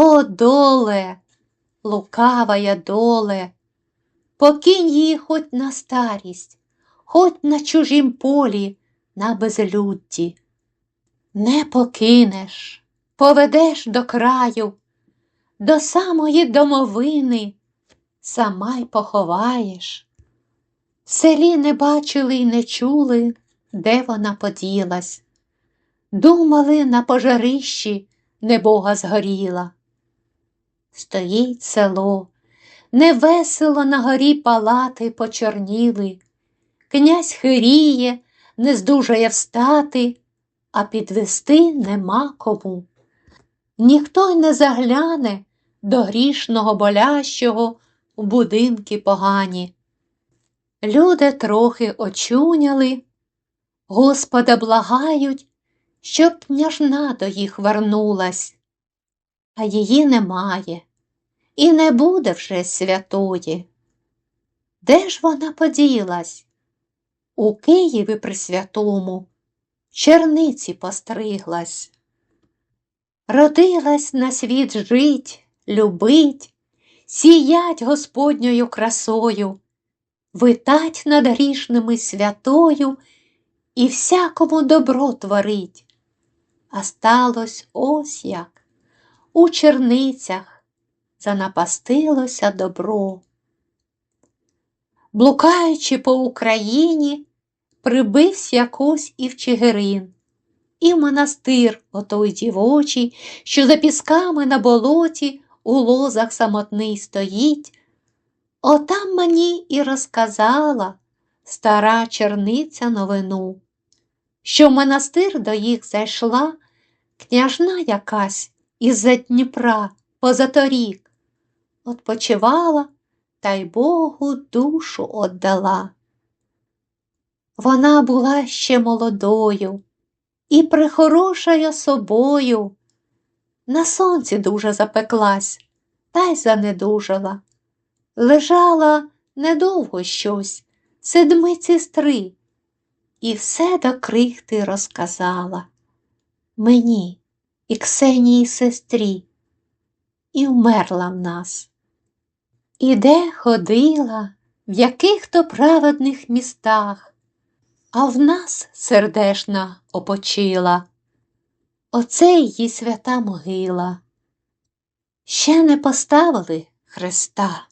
О, доле, лукавая доле, покинь її хоть на старість, хоть на чужім полі, на безлюдді. Не покинеш, поведеш до краю, до самої домовини, сама й поховаєш. В селі не бачили й не чули, де вона поділась. Думали на пожарищі, небога згоріла. Стоїть село, невесело на горі палати почорніли. Князь хиріє, не здужає встати, а підвести нема кому. Ніхто й не загляне до грішного болящого в будинки погані. Люди трохи очуняли, Господа благають, щоб княжна до їх вернулась, а її немає, і не буде вже святої. Де ж вона поділась? У Києві при святому черниці постриглась. Родилась на світ жить, любить, сіять Господньою красою, витать над грішними святою і всякому добро творить. А сталось ось як у черницях занапастилося добро. Блукаючи по Україні, прибивсь якось і в Чигирин, і в монастир отой дівочий, що за пісками на болоті у лозах самотний стоїть. Отам мені і розказала стара черниця новину, що в монастир до їх зайшла княжна якась із-за Дніпра позаторік, Отпочивала та й Богу душу отдала. Вона була ще молодою і прихорошая собою. На сонці дуже запеклась, та й занедужала. Лежала недовго щось, седмиці стри, і все до крихти розказала мені і Ксенії сестрі, і вмерла в нас. І де ходила, в яких то праведних містах, а в нас сердешна опочила. Оце її свята могила. Ще не поставили Христа.